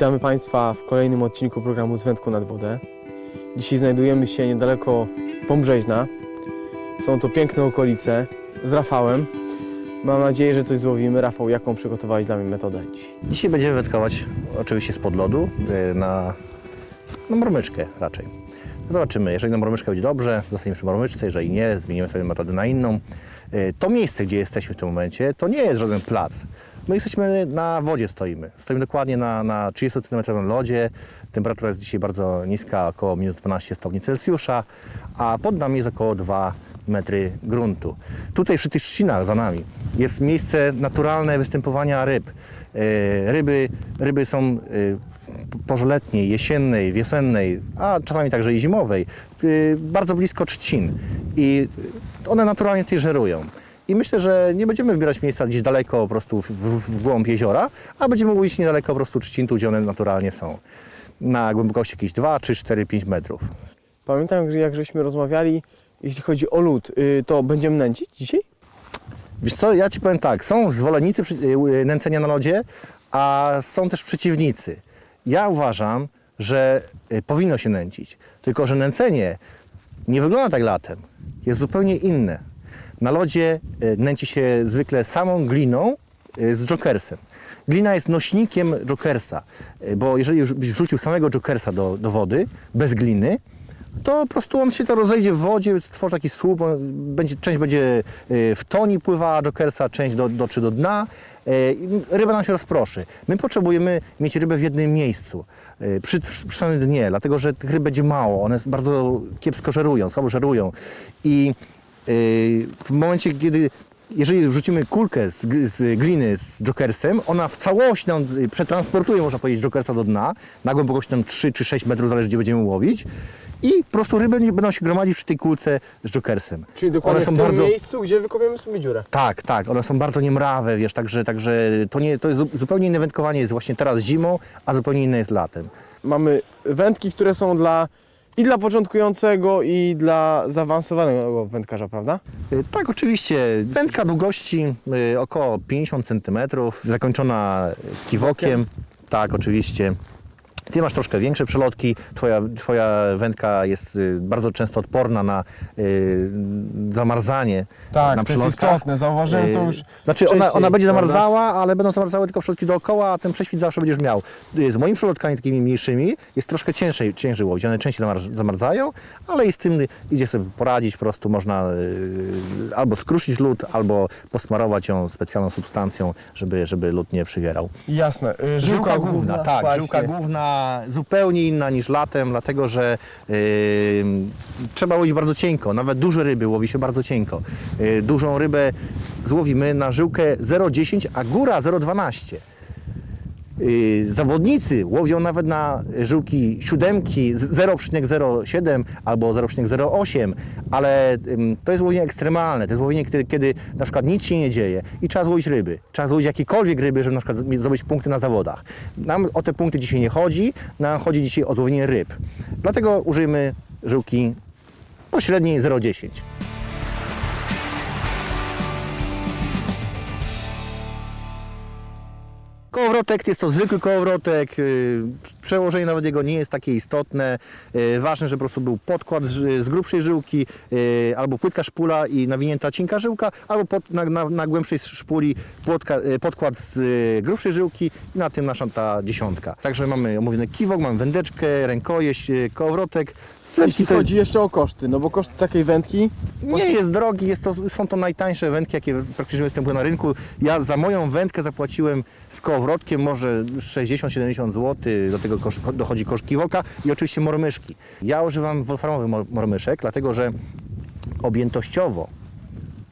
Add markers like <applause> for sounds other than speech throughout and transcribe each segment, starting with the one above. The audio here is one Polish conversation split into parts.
Witamy Państwa w kolejnym odcinku programu Z Wędką nad wodę. Dzisiaj znajdujemy się niedaleko Wąbrzeźna. Są to piękne okolice z Rafałem. Mam nadzieję, że coś złowimy. Rafał, jaką przygotowałeś dla mnie metodę dzisiaj? Dzisiaj będziemy wędkować oczywiście spod lodu y, na, na mormyczkę raczej. Zobaczymy, jeżeli na mormyczkę będzie dobrze, zostaniemy przy mormyczce, jeżeli nie, zmienimy sobie metodę na inną. Y, To miejsce, gdzie jesteśmy w tym momencie, to nie jest żaden plac. My jesteśmy na wodzie stoimy. Stoimy dokładnie na, na 30 cm lodzie. Temperatura jest dzisiaj bardzo niska, około minus 12 stopni Celsjusza, a pod nami jest około 2 metry gruntu. Tutaj przy tych trzcinach za nami jest miejsce naturalne występowania ryb. E, Ryby, ryby są e, w porze letniej, jesiennej, wiosennej, a czasami także i zimowej, e, bardzo blisko trzcin i one naturalnie tutaj żerują. I myślę, że nie będziemy wybierać miejsca gdzieś daleko po prostu w, w, w głąb jeziora, a będziemy łowić niedaleko po prostu trzcin, gdzie one naturalnie są. Na głębokości jakieś 2, 3, 4, 5 metrów. Pamiętam, że jak żeśmy rozmawiali, jeśli chodzi o lód, y, to będziemy nęcić dzisiaj? Wiesz co, ja Ci powiem tak, są zwolennicy przy- y, nęcenia na lodzie, a są też przeciwnicy. Ja uważam, że y, powinno się nęcić, tylko że nęcenie nie wygląda tak latem, jest zupełnie inne. Na lodzie y, nęci się zwykle samą gliną y, z jokersem. Glina jest nośnikiem jokersa, y, bo jeżeli już byś wrzucił samego jokersa do, do wody, bez gliny, to po prostu on się to rozejdzie w wodzie, stworzy taki słup, będzie, część będzie w toni pływała jokersa, część do, do dna y, i ryba nam się rozproszy. My potrzebujemy mieć rybę w jednym miejscu, przy, przy, samym dnie, dlatego że tych ryb będzie mało, one bardzo kiepsko żerują, słabo żerują i w momencie, kiedy jeżeli wrzucimy kulkę z, z gliny z jokersem, ona w całości nam y, przetransportuje, można powiedzieć, jokersa do dna, na głębokość tam 3 czy 6 metrów, zależy gdzie będziemy łowić. I po prostu ryby będą się gromadzić przy tej kulce z jokersem. Czyli dokładnie One w są tym bardzo- miejscu, gdzie wykopiemy sobie dziurę. Tak, tak, one są bardzo niemrawe, wiesz, także, także to, nie, to jest zu- zupełnie inne wędkowanie jest właśnie teraz zimą, a zupełnie inne jest latem. Mamy wędki, które są dla i dla początkującego, i dla zaawansowanego wędkarza, prawda? Y, Tak, oczywiście. Wędka długości y, około 50 cm, zakończona kiwokiem. Tak, oczywiście. Ty masz troszkę większe przelotki, twoja, twoja wędka jest y, bardzo często odporna na y, zamarzanie Tak, na to jest przelotkach. istotne, zauważyłem to Y, już Znaczy ona, wcześniej, ona będzie prawda? zamarzała, ale będą zamarzały tylko przelotki dookoła, a ten prześwit zawsze będziesz miał. Y, Z moimi przelotkami takimi mniejszymi jest troszkę ciężej, ciężej łowić. One częściej zamar- zamarzają, ale i z tym idzie sobie poradzić, po prostu można y, albo skruszyć lód, albo posmarować ją specjalną substancją, żeby, żeby lód nie przywierał. Jasne. y, Żyłka główna, tak, właśnie. żyłka główna zupełnie inna niż latem, dlatego że yy, trzeba łowić bardzo cienko, nawet duże ryby łowi się bardzo cienko. Yy, dużą rybę złowimy na żyłkę 0,10, a góra 0,12. Yy, zawodnicy łowią nawet na żyłki siódemki z 0,07 albo 0,08, ale to jest łowienie ekstremalne. To jest łowienie, kiedy, kiedy na przykład nic się nie dzieje i trzeba złowić ryby. Trzeba złowić jakiekolwiek ryby, żeby na przykład zdobyć punkty na zawodach. Nam o te punkty dzisiaj nie chodzi, nam chodzi dzisiaj o złowienie ryb. Dlatego użyjmy żyłki pośredniej 0,10. Kołowrotek jest to zwykły kołowrotek, yy, przełożenie nawet jego nie jest takie istotne. Yy, Ważne, że po prostu był podkład z, grubszej żyłki, yy, albo płytka szpula i nawinięta cienka żyłka, albo pod, na, na, na głębszej szpuli płotka, podkład z grubszej żyłki i na tym nasza ta dziesiątka. Także mamy omówiony kiwok, mamy wędeczkę, rękojeść, kołowrotek. Jeśli to- chodzi jeszcze o koszty, no bo koszt takiej wędki nie jest drogi, jest to, są to najtańsze wędki, jakie praktycznie występują na rynku. Ja za moją wędkę zapłaciłem z kołowrotkiem może 60-70 zł, do tego koszt, dochodzi koszt kiwoka i oczywiście mormyszki. Ja używam wolframowych mor- mormyszek, dlatego że objętościowo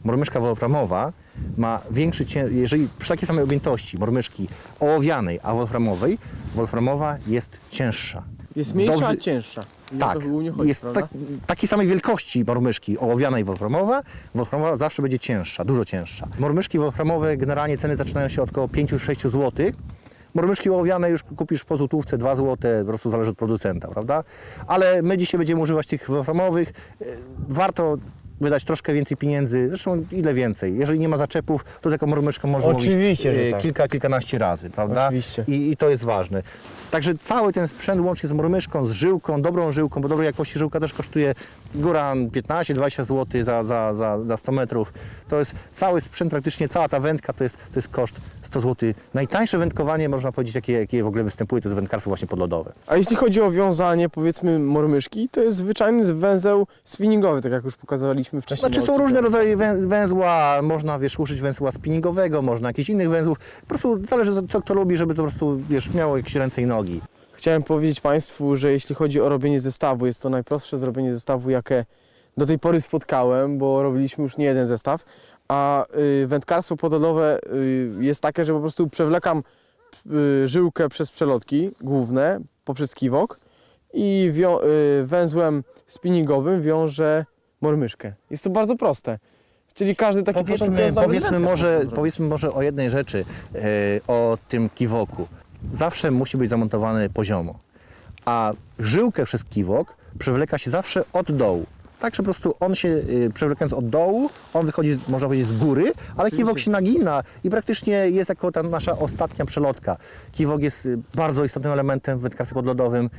mormyszka wolframowa ma większy cię... jeżeli przy takiej samej objętości mormyszki ołowianej, a wolframowej, wolframowa jest cięższa. Jest mniejsza, Dobrze- cięższa. Tak, to głównie chodzi, jest tak, takiej samej wielkości mormyszki ołowiana i wolframowa. Wolframowa zawsze będzie cięższa, dużo cięższa. Mormyszki wolframowe generalnie ceny zaczynają się od około 5-6 zł. Mormyszki ołowiane już kupisz po złotówce, 2 zł, po prostu zależy od producenta, prawda? Ale my dzisiaj będziemy używać tych wolframowych. E, Warto wydać troszkę więcej pieniędzy, zresztą ile więcej. Jeżeli nie ma zaczepów, to taką mromyczką można Oczywiście, że e, tak. kilka, kilkanaście razy, prawda? Oczywiście. I, I to jest ważne. Także cały ten sprzęt łącznie z mromyszką, z żyłką, dobrą żyłką, bo dobrej jakości żyłka też kosztuje góra 15-20 zł za, za, za, za 100 metrów. To jest cały sprzęt, praktycznie cała ta wędka to jest, to jest koszt 100 zł. Najtańsze wędkowanie, można powiedzieć, jakie, jakie w ogóle występuje, to jest wędkarstwo właśnie podlodowe. A jeśli chodzi o wiązanie, powiedzmy, mormyszki, to jest zwyczajny węzeł spinningowy, tak jak już pokazywaliśmy wcześniej. Znaczy na są różne rodzaje wę- węzła, można wiesz, użyć węzła spinningowego, można jakichś innych węzłów. Po prostu zależy co kto lubi, żeby to po prostu wiesz, miało jakieś ręce i nogi. Chciałem powiedzieć Państwu, że jeśli chodzi o robienie zestawu, jest to najprostsze zrobienie zestawu, jakie do tej pory spotkałem, bo robiliśmy już nie jeden zestaw, a y, wędkarstwo podolowe y, jest takie, że po prostu przewlekam y, żyłkę przez przelotki główne poprzez kiwok i węzłem spinningowym wiążę mormyszkę. Jest to bardzo proste. Czyli każdy taki Powiedzmy, powiedzmy, może, powiedzmy może o jednej rzeczy, e, o tym kiwoku. Zawsze musi być zamontowany poziomo, a żyłkę przez kiwok przewleka się zawsze od dołu. Tak, że po prostu on się, y, przewlekając od dołu, on wychodzi, można powiedzieć, z góry, ale kiwok się nagina i praktycznie jest jako ta nasza ostatnia przelotka. Kiwok jest y, bardzo istotnym elementem w wędkarstwie podlodowym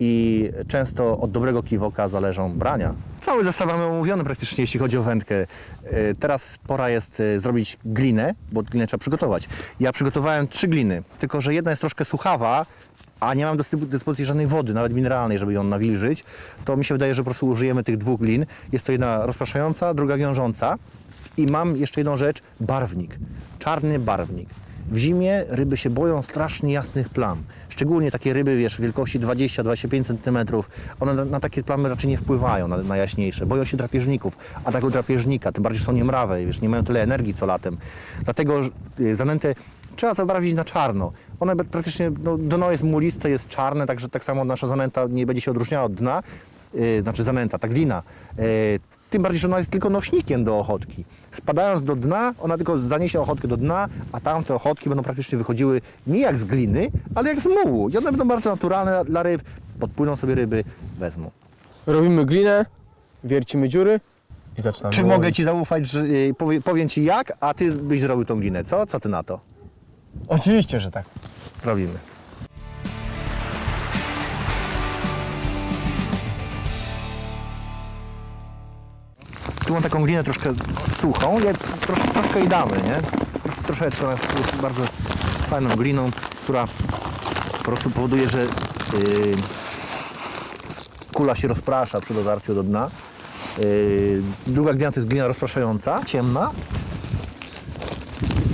i często od dobrego kiwoka zależą brania. Cały zestaw mamy omówiony praktycznie, jeśli chodzi o wędkę. E, Teraz pora jest e, zrobić glinę, bo glinę trzeba przygotować. Ja przygotowałem trzy gliny, tylko że jedna jest troszkę suchawa, a nie mam do dyspo- dyspozycji żadnej wody, nawet mineralnej, żeby ją nawilżyć, to mi się wydaje, że po prostu użyjemy tych dwóch glin. Jest to jedna rozpraszająca, druga wiążąca. I mam jeszcze jedną rzecz, barwnik. Czarny barwnik. W zimie ryby się boją strasznie jasnych plam. Szczególnie takie ryby, wiesz, wielkości 20-25 cm. One na, na takie plamy raczej nie wpływają, na, na jaśniejsze. Boją się drapieżników, a tego drapieżnika, tym bardziej są niemrawe, wiesz, nie mają tyle energii co latem. Dlatego że, y, zanętę trzeba zabarwić na czarno. One praktycznie, no, dno jest muliste, jest czarne, także tak samo nasza zanęta nie będzie się odróżniała od dna, yy, znaczy zanęta, ta glina. Yy, tym bardziej, że ona jest tylko nośnikiem do ochotki. Spadając do dna, ona tylko zaniesie ochotkę do dna, a tamte ochotki będą praktycznie wychodziły nie jak z gliny, ale jak z mułu. I one będą bardzo naturalne dla ryb, podpłyną sobie ryby, wezmą. Robimy glinę, wiercimy dziury i zaczynamy Czy łowić. mogę Ci zaufać, że yy, powie, powiem Ci jak, a Ty byś zrobił tą glinę, co? Co Ty na to? Oczywiście, że tak. Robimy. Tu mam taką glinę troszkę suchą, ja trosz, troszkę jej damy, nie? Trosz, troszeczkę, ona jest, jest bardzo fajną gliną, która po prostu powoduje, że yy, kula się rozprasza przy dotarciu do dna. Yy, druga glina to jest glina rozpraszająca, ciemna.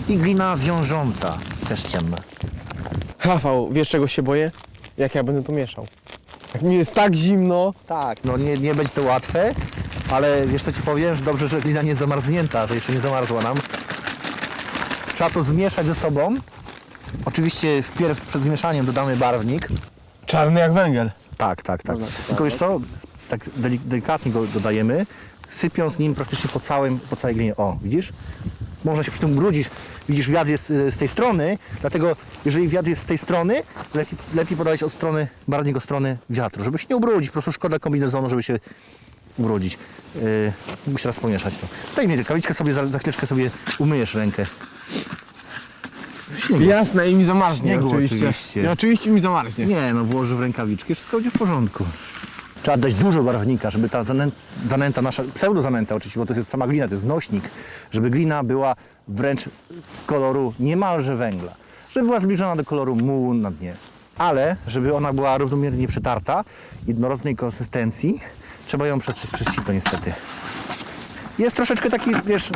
I glina wiążąca, też ciemna. Rafał, wiesz czego się boję? Jak ja będę to mieszał. Jak mi jest tak zimno, Tak, no nie, nie będzie to łatwe, ale wiesz co ci powiem, że dobrze, że glina nie jest zamarznięta, że jeszcze nie zamarzła nam. Trzeba to zmieszać ze sobą. Oczywiście wpierw przed zmieszaniem dodamy barwnik. czarny jak węgiel. Tak, tak, tak. Tylko wiesz co, tak deli- delikatnie go dodajemy, sypiąc nim praktycznie po, całym, po całej glinie. O, widzisz? Można się przy tym ubrudzić. Widzisz, wiatr jest y, z tej strony, dlatego jeżeli wiatr jest z tej strony, lepiej, lepiej podawać od strony, bardziej od strony wiatru, żeby się nie ubrudzić. Po prostu szkoda kombinezonu, żeby się ubrudzić. Yy, muszę raz pomieszać to. Daj mi rękawiczkę sobie, za, za chwileczkę sobie umyjesz rękę. Śniegu. Jasne i mi zamarznie Śniegu oczywiście. oczywiście. I oczywiście mi zamarznie. Nie, no włoży w rękawiczki, wszystko będzie w porządku. Trzeba dać dużo barwnika, żeby ta zanę, zanęta, nasza pseudozanęta oczywiście, bo to jest sama glina, to jest nośnik, żeby glina była wręcz koloru niemalże węgla, żeby była zbliżona do koloru mułu na dnie. Ale, żeby ona była równomiernie przetarta, jednorodnej konsystencji, trzeba ją przetrzeć przez sito niestety. Jest troszeczkę taki, wiesz,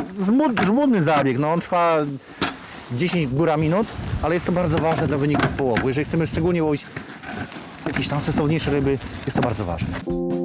żmudny zabieg, no on trwa 10 góra minut, ale jest to bardzo ważne dla wyników połowu. Jeżeli chcemy szczególnie łowić jakieś tam sensowniejsze ryby, jest to bardzo ważne.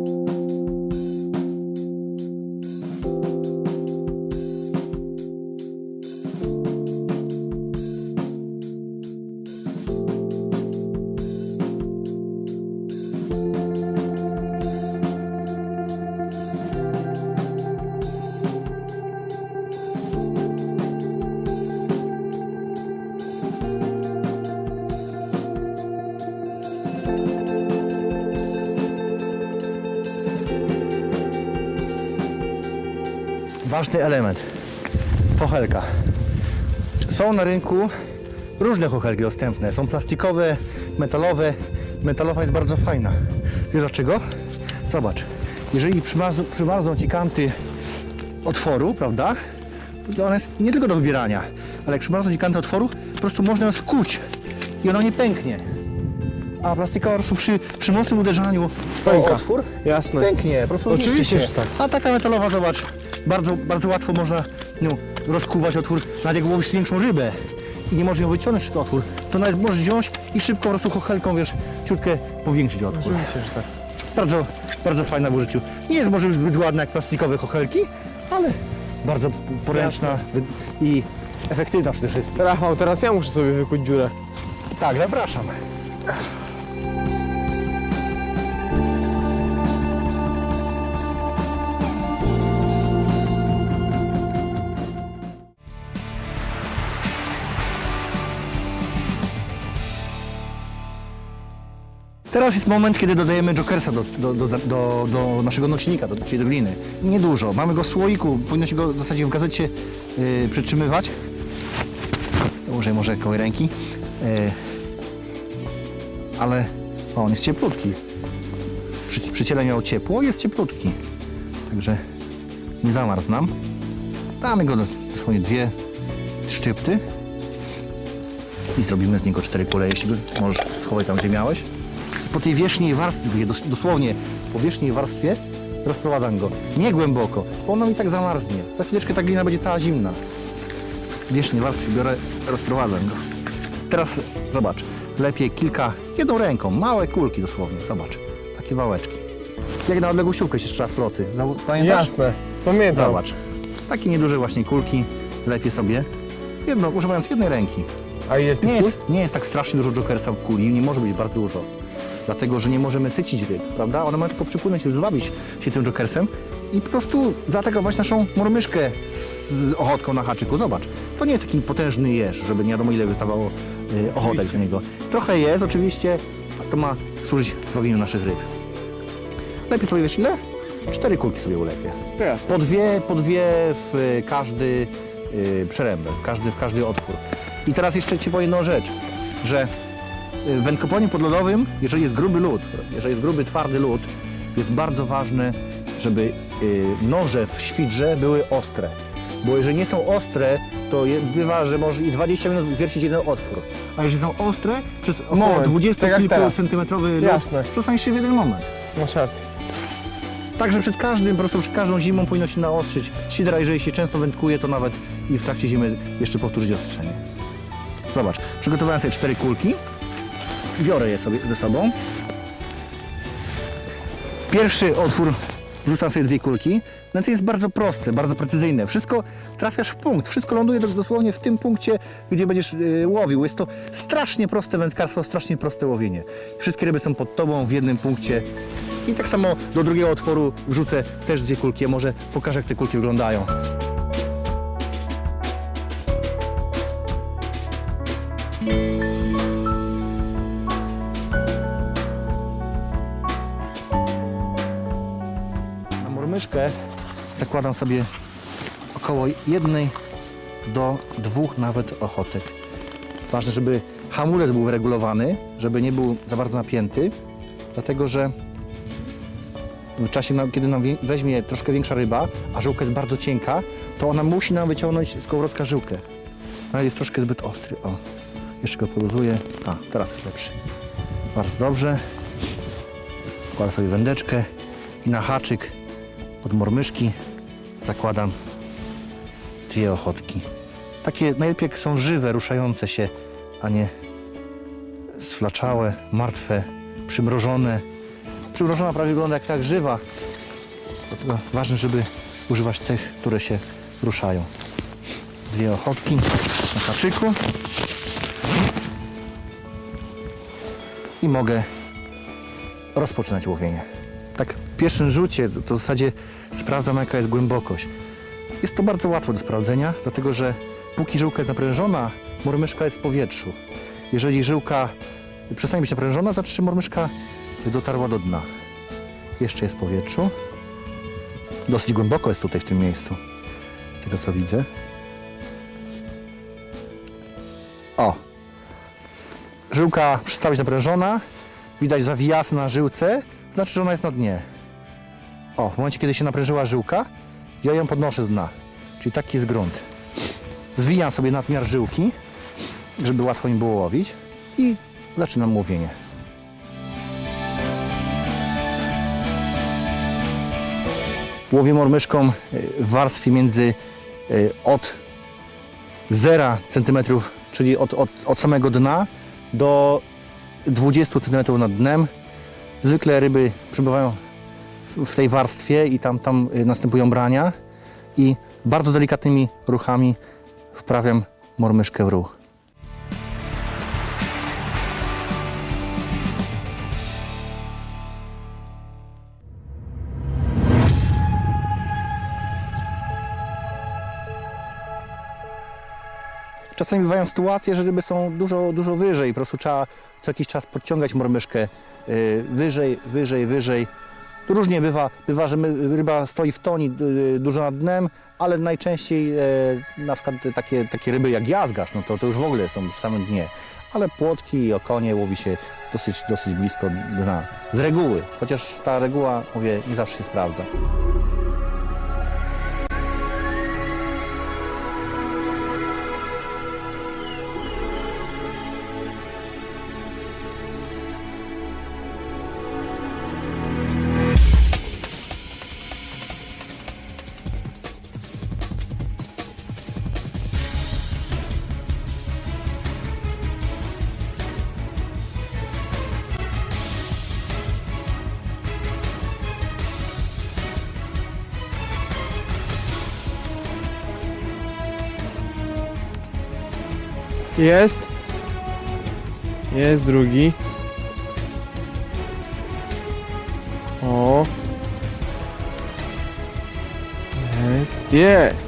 Ważny element. Chochelka. Są na rynku różne chochelki dostępne. Są plastikowe, metalowe. Metalowa jest bardzo fajna. Wiesz dlaczego? Zobacz. Jeżeli przymarzną, przymarzną Ci kanty otworu, prawda? To ona jest nie tylko do wybierania, ale jak przymarzną Ci kanty otworu, po prostu można ją skuć i ona nie pęknie. A plastikowa po prostu przy, przy mocnym uderzaniu Pęka. otwór Jasne. pęknie, po prostu Oczywiście, zniszczy się. że tak. A taka metalowa, zobacz, bardzo, bardzo łatwo można nią rozkuwać otwór, nawet jak łowisz większą rybę i nie możesz ją wyciągnąć przez otwór, to nawet możesz wziąć i szybko po prostu chochelką, wiesz, ciutkę powiększyć otwór. Oczywiście, że tak. Bardzo, bardzo fajna w użyciu. Nie jest może zbyt ładna jak plastikowe chochelki, ale bardzo poręczna i efektywna przede wszystkim. Rafał, teraz ja muszę sobie wykuć dziurę. Tak, zapraszam. Teraz jest moment, kiedy dodajemy jokersa do, do, do, do, do naszego nośnika, do, czyli do gliny. Niedużo. Mamy go w słoiku, powinno się go w zasadzie w gazecie yy, przytrzymywać. Użyję może koło ręki. Yy, ale o, on jest cieplutki. Przy, przy ciele miał ciepło, jest cieplutki. Także nie zamarzł nam. Damy go do- dosłownie dwie szczypty i zrobimy z niego cztery kule, jeśli możesz schować tam, gdzie miałeś. Po tej wierzchniej warstwie, dos- dosłownie po wierzchniej warstwie rozprowadzam go. Nie głęboko, bo ono mi tak zamarznie. Za chwileczkę ta glina będzie cała zimna. Wierzchniej warstwie biorę, rozprowadzam go. Teraz zobacz, lepiej kilka, jedną ręką, małe kulki dosłownie, zobacz, takie wałeczki. Jak na odległościówkę się strzela z procy, pamiętasz? Jasne. Pamiętam. Zobacz, takie nieduże właśnie kulki, lepiej sobie, jedno, używając jednej ręki. A ty Nie jest, nie jest tak strasznie dużo jokersa w kuli, nie może być bardzo dużo. Dlatego, że nie możemy sycić ryb, prawda? One mają tylko przypłynąć, zwabić się tym jokersem i po prostu zaatakować naszą mormyszkę z ochotką na haczyku. Zobacz, to nie jest taki potężny jeż, żeby nie wiadomo ile wystawało y, ochotek z niego. Trochę jest oczywiście, a to ma służyć zwabieniu naszych ryb. Lepiej sobie, wiesz ile? Cztery kulki sobie ulepię. Teraz. Po dwie, po dwie w każdy y, przerębel, w każdy, w każdy otwór. I teraz jeszcze Ci powiem jedną rzecz, że wędkoponie podlodowym, jeżeli jest gruby lód, jeżeli jest gruby, twardy lód, jest bardzo ważne, żeby y, noże w świdrze były ostre. Bo jeżeli nie są ostre, to bywa, że może i 20 minut wiercić jeden otwór. A jeżeli są ostre, przez około Moment, 20 tak kilku centymetrowy lód Jasne. przestaniesz się w jeden moment. Masz rację. Także przed każdym, po prostu przed każdą zimą powinno się naostrzyć. Sidra, jeżeli się często wędkuje, to nawet i w trakcie zimy jeszcze powtórzyć ostrzenie. Zobacz, przygotowałem sobie cztery kulki. Biorę je sobie ze sobą. Pierwszy otwór wrzucam sobie dwie kulki. Nęce jest bardzo proste, bardzo precyzyjne. Wszystko trafiasz w punkt, wszystko ląduje dos- dosłownie w tym punkcie, gdzie będziesz y, łowił. Jest to strasznie proste wędkarstwo, strasznie proste łowienie. Wszystkie ryby są pod tobą w jednym punkcie. I tak samo do drugiego otworu wrzucę też dwie kulki. Ja może pokażę, jak te kulki wyglądają. Zakładam sobie około jednej do dwóch nawet ochotek. Ważne, żeby hamulec był wyregulowany, żeby nie był za bardzo napięty, dlatego że w czasie, na- kiedy nam weźmie troszkę większa ryba, a żyłka jest bardzo cienka, to ona musi nam wyciągnąć z kołowrotka żyłkę. Ale jest troszkę zbyt ostry. O, jeszcze go poluzuję. A, teraz jest lepszy. Bardzo dobrze. Kładę sobie wędeczkę i na haczyk od mormyszki zakładam dwie ochotki. Takie najlepiej są żywe, ruszające się, a nie sflaczałe, martwe, przymrożone. Przymrożona prawie wygląda jak tak żywa. Dlatego ważne, żeby używać tych, które się ruszają. Dwie ochotki na haczyku. I mogę rozpoczynać łowienie. Tak pierwszym rzucie to, w zasadzie sprawdzam jaka jest głębokość. Jest to bardzo łatwe do sprawdzenia, dlatego że póki żyłka jest naprężona, mormyszka jest w powietrzu. Jeżeli żyłka przestanie być naprężona, to znaczy, że mormyszka dotarła do dna. Jeszcze jest w powietrzu. Dosyć głęboko jest tutaj w tym miejscu. tego co widzę. O! Żyłka przestała być naprężona. Widać zawijasy na żyłce. Znaczy, że ona jest na dnie. O, w momencie, kiedy się naprężyła żyłka, ja ją podnoszę z dna. Czyli taki jest grunt. Zwijam sobie nadmiar żyłki, żeby łatwo mi było łowić i zaczynam łowienie. Łowię mormyszką y, w warstwie między y, od 0 cm, czyli od, od, od samego dna do 20 cm nad dnem. Zwykle ryby przebywają w, tej warstwie i tam, tam y, następują brania i bardzo delikatnymi ruchami wprawiam mormyszkę w ruch. Czasami bywają sytuacje, że ryby są dużo, dużo wyżej. Po prostu trzeba co jakiś czas podciągać mormyszkę y, wyżej, wyżej, wyżej. Różnie bywa, bywa, że ryba stoi w toni y, dużo nad dnem, ale najczęściej e, na przykład takie, takie ryby jak jazgasz, no to, to już w ogóle są w samym dnie. Ale płotki i okonie łowi się dosyć, dosyć blisko dna. Z reguły, chociaż ta reguła, mówię, nie zawsze się sprawdza. Jest. Jest drugi. O. Jest, jest.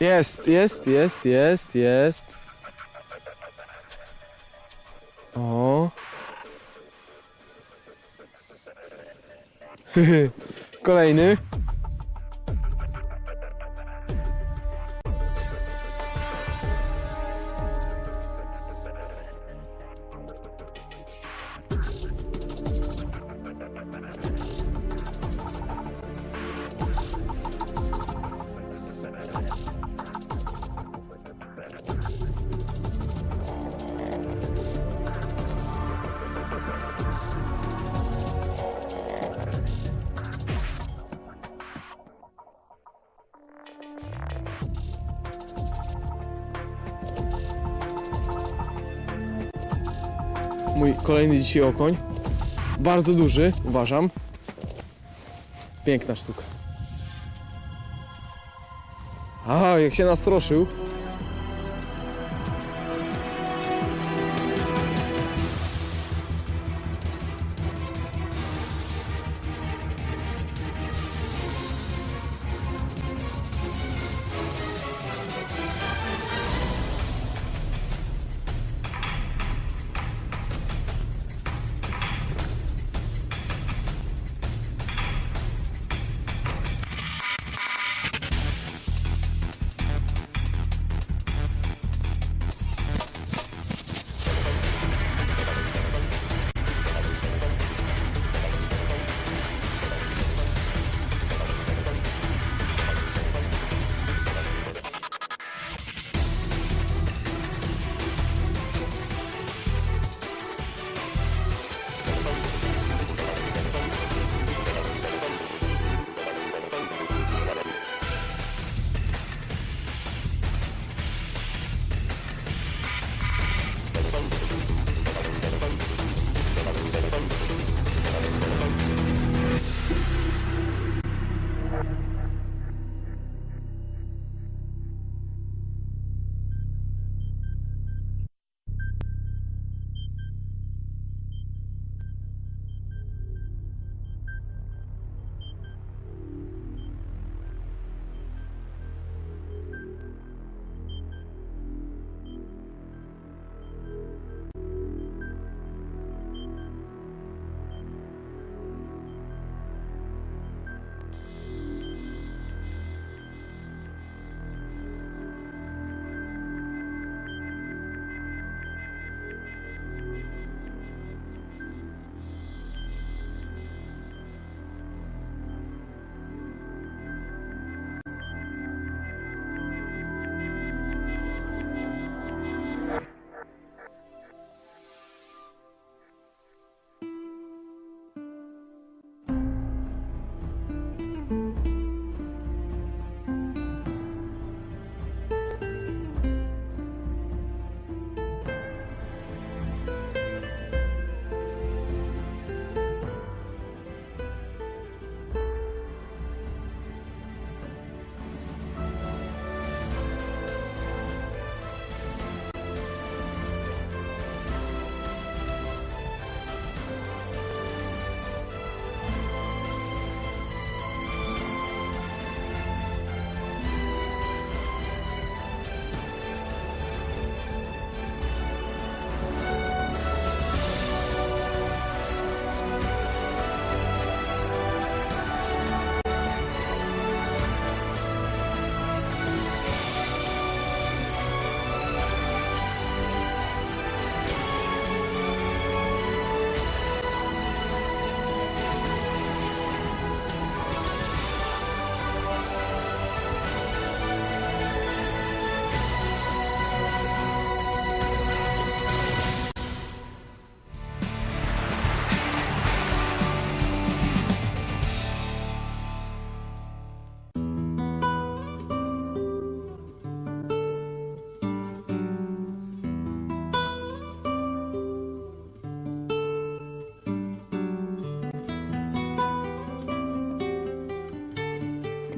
Jest, jest, jest, jest, jest. O. <laughs> Kolejny. Kolejny dzisiaj okoń. Bardzo duży, uważam. Piękna sztuka. A, jak się nastroszył.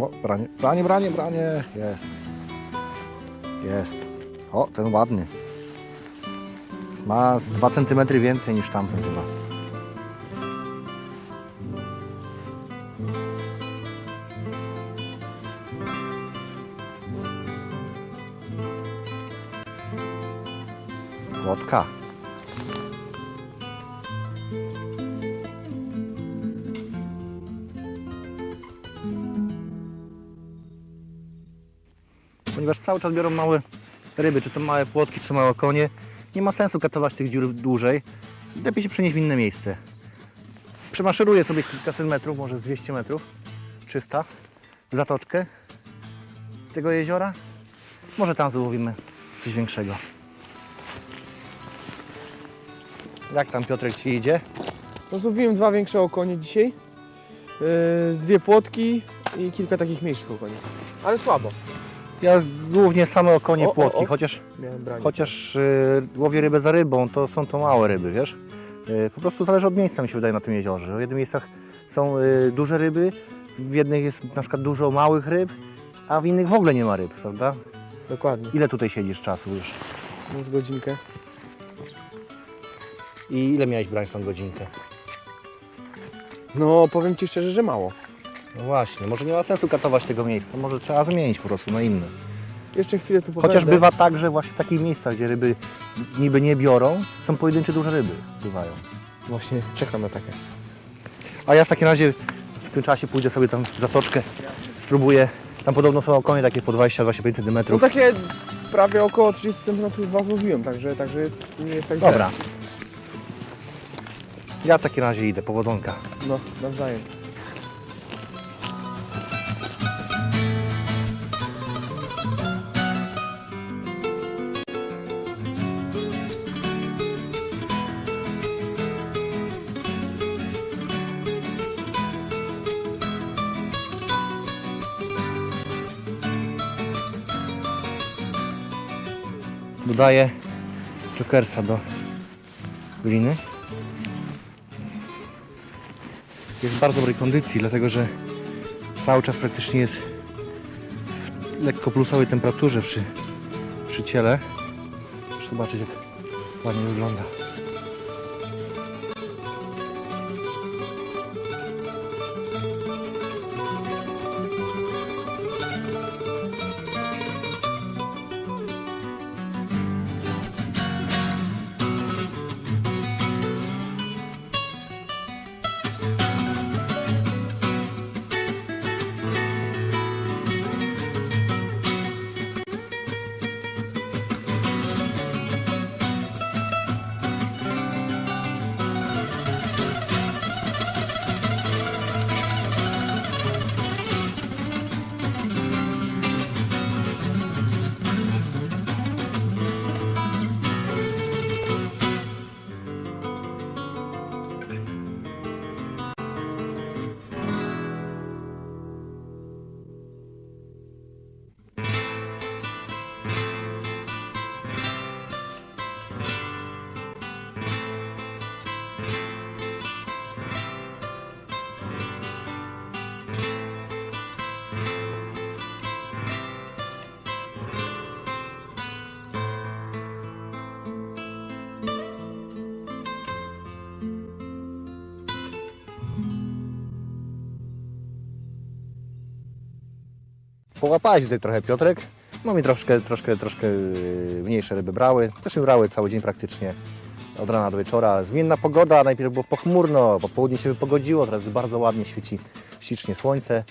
O, branie, branie, branie, branie. Jest. Jest. O, ten ładny. Ma z 2 cm więcej niż tamten chyba. Cały czas biorą małe ryby, czy to małe płotki, czy małe konie, nie ma sensu katować tych dziur dłużej. Lepiej się przenieść w inne miejsce. Przemaszeruję sobie kilkaset metrów, może z 200 metrów, 300, w zatoczkę tego jeziora. Może tam złowimy coś większego. Jak tam Piotrek Ci idzie? No złowiłem dwa większe okonie dzisiaj. Yy, z dwie płotki i kilka takich mniejszych okoni. Ale słabo. Ja głównie same okonie O, o, płotki, o. chociaż, Miałem branie. chociaż yy, łowię rybę za rybą, to są to małe ryby, wiesz? Yy, po prostu zależy od miejsca mi się wydaje na tym jeziorze. W jednych miejscach są yy, duże ryby, w jednych jest na przykład dużo małych ryb, a w innych w ogóle nie ma ryb, prawda? Dokładnie. Ile tutaj siedzisz czasu już? No z godzinkę. I ile miałeś brać tą godzinkę? No powiem Ci szczerze, że mało. No właśnie, może nie ma sensu katować tego miejsca, może trzeba zmienić po prostu na inne. Jeszcze chwilę tu. Chociaż bywa tak, że właśnie w takich miejscach, gdzie ryby niby nie biorą, są pojedyncze duże ryby bywają. Właśnie czekam na takie. A ja w takim razie w tym czasie pójdę sobie tam w zatoczkę, spróbuję. Tam podobno są okonie takie po 20-25 cm. No takie prawie około 30 cm dwa złowiłem, także, także jest, nie jest tak źle. Dobra. Ja w takim razie idę, powodzonka. No, nawzajem. Dodaję jokersa do gliny. Jest w bardzo dobrej kondycji, dlatego że cały czas praktycznie jest w lekko plusowej temperaturze przy, przy ciele. Proszę zobaczyć jak ładnie wygląda. Połapałeś tutaj trochę Piotrek. No mi troszkę, troszkę, troszkę yy, mniejsze ryby brały. Też brały cały dzień praktycznie. Od rana do wieczora. Zmienna pogoda, najpierw było pochmurno, po południu się wypogodziło, teraz bardzo ładnie świeci ślicznie słońce.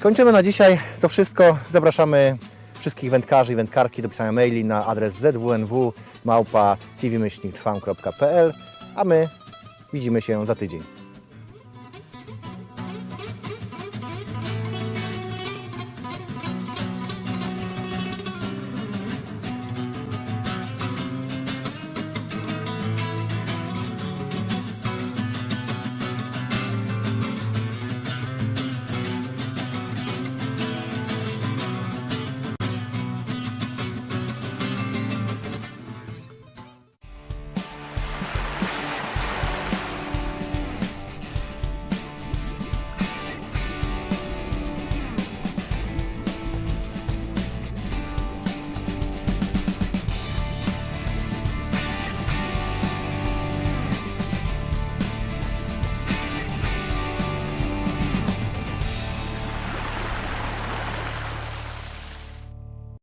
Kończymy na dzisiaj to wszystko. Zapraszamy wszystkich wędkarzy i wędkarki do pisania maili na adres zwwnw małpa tvmyślniktrwam.pl a my widzimy się za tydzień.